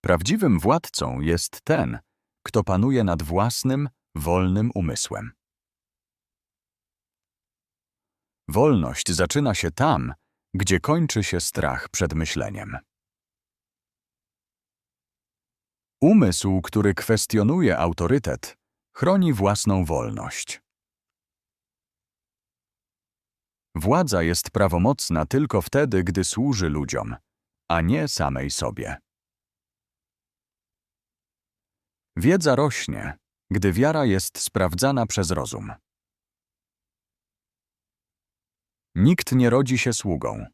Prawdziwym władcą jest ten, kto panuje nad własnym, wolnym umysłem. Wolność zaczyna się tam, gdzie kończy się strach przed myśleniem. Umysł, który kwestionuje autorytet, chroni własną wolność. Władza jest prawomocna tylko wtedy, gdy służy ludziom, a nie samej sobie. Wiedza rośnie, gdy wiara jest sprawdzana przez rozum. Nikt nie rodzi się sługą.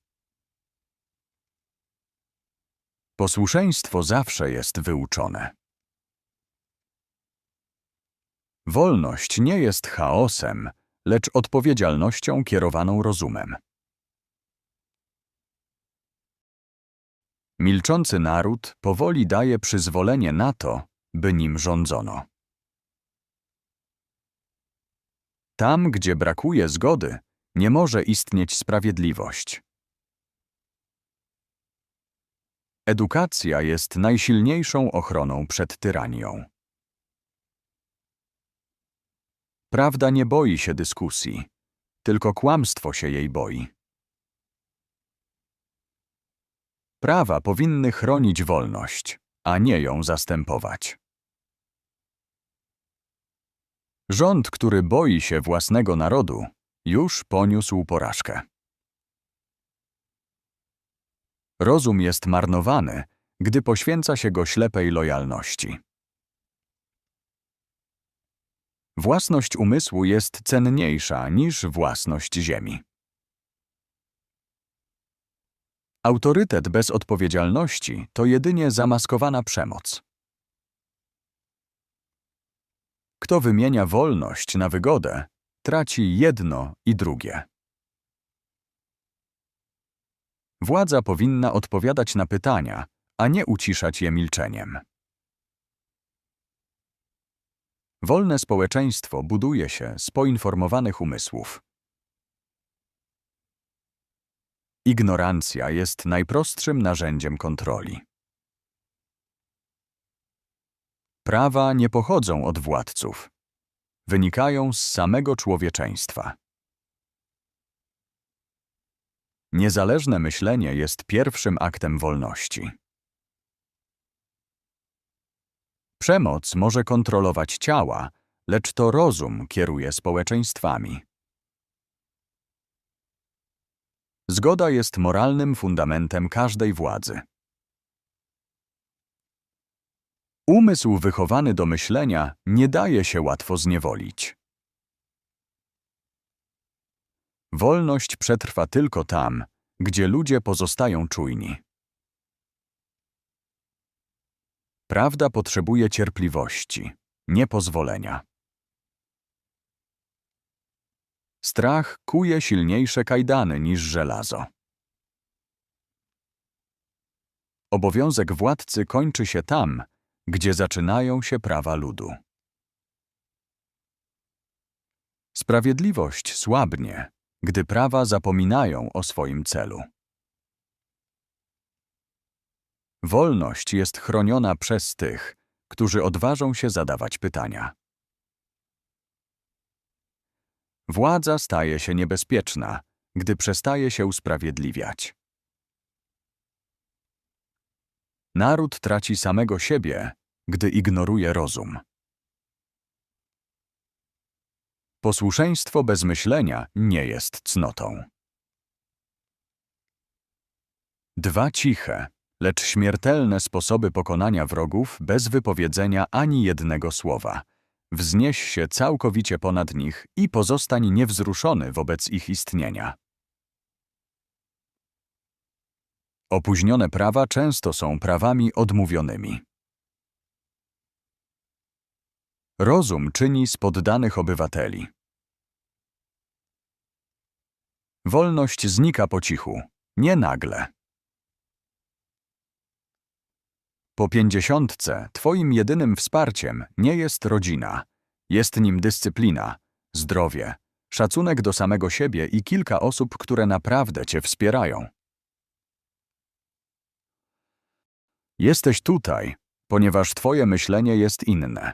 Posłuszeństwo zawsze jest wyuczone. Wolność nie jest chaosem, lecz odpowiedzialnością kierowaną rozumem. Milczący naród powoli daje przyzwolenie na to, by nim rządzono. Tam, gdzie brakuje zgody, nie może istnieć sprawiedliwość. Edukacja jest najsilniejszą ochroną przed tyranią. Prawda nie boi się dyskusji, tylko kłamstwo się jej boi. Prawa powinny chronić wolność, a nie ją zastępować. Rząd, który boi się własnego narodu, już poniósł porażkę. Rozum jest marnowany, gdy poświęca się go ślepej lojalności. Własność umysłu jest cenniejsza niż własność ziemi. Autorytet bez odpowiedzialności to jedynie zamaskowana przemoc. Kto wymienia wolność na wygodę, traci jedno i drugie. Władza powinna odpowiadać na pytania, a nie uciszać je milczeniem. Wolne społeczeństwo buduje się z poinformowanych umysłów. Ignorancja jest najprostszym narzędziem kontroli. Prawa nie pochodzą od władców. Wynikają z samego człowieczeństwa. Niezależne myślenie jest pierwszym aktem wolności. Przemoc może kontrolować ciała, lecz to rozum kieruje społeczeństwami. Zgoda jest moralnym fundamentem każdej władzy. Umysł wychowany do myślenia nie daje się łatwo zniewolić. Wolność przetrwa tylko tam, gdzie ludzie pozostają czujni. Prawda potrzebuje cierpliwości, nie pozwolenia. Strach kuje silniejsze kajdany niż żelazo. Obowiązek władcy kończy się tam, gdzie zaczynają się prawa ludu. Sprawiedliwość słabnie, gdy prawa zapominają o swoim celu. Wolność jest chroniona przez tych, którzy odważą się zadawać pytania. Władza staje się niebezpieczna, gdy przestaje się usprawiedliwiać. Naród traci samego siebie, gdy ignoruje rozum. Posłuszeństwo bez myślenia nie jest cnotą. Dwa ciche, lecz śmiertelne sposoby pokonania wrogów bez wypowiedzenia ani jednego słowa. Wznieś się całkowicie ponad nich i pozostań niewzruszony wobec ich istnienia. Opóźnione prawa często są prawami odmówionymi. Rozum czyni z poddanych obywateli. Wolność znika po cichu, nie nagle. Po pięćdziesiątce twoim jedynym wsparciem nie jest rodzina. Jest nim dyscyplina, zdrowie, szacunek do samego siebie i kilka osób, które naprawdę cię wspierają. Jesteś tutaj, ponieważ twoje myślenie jest inne.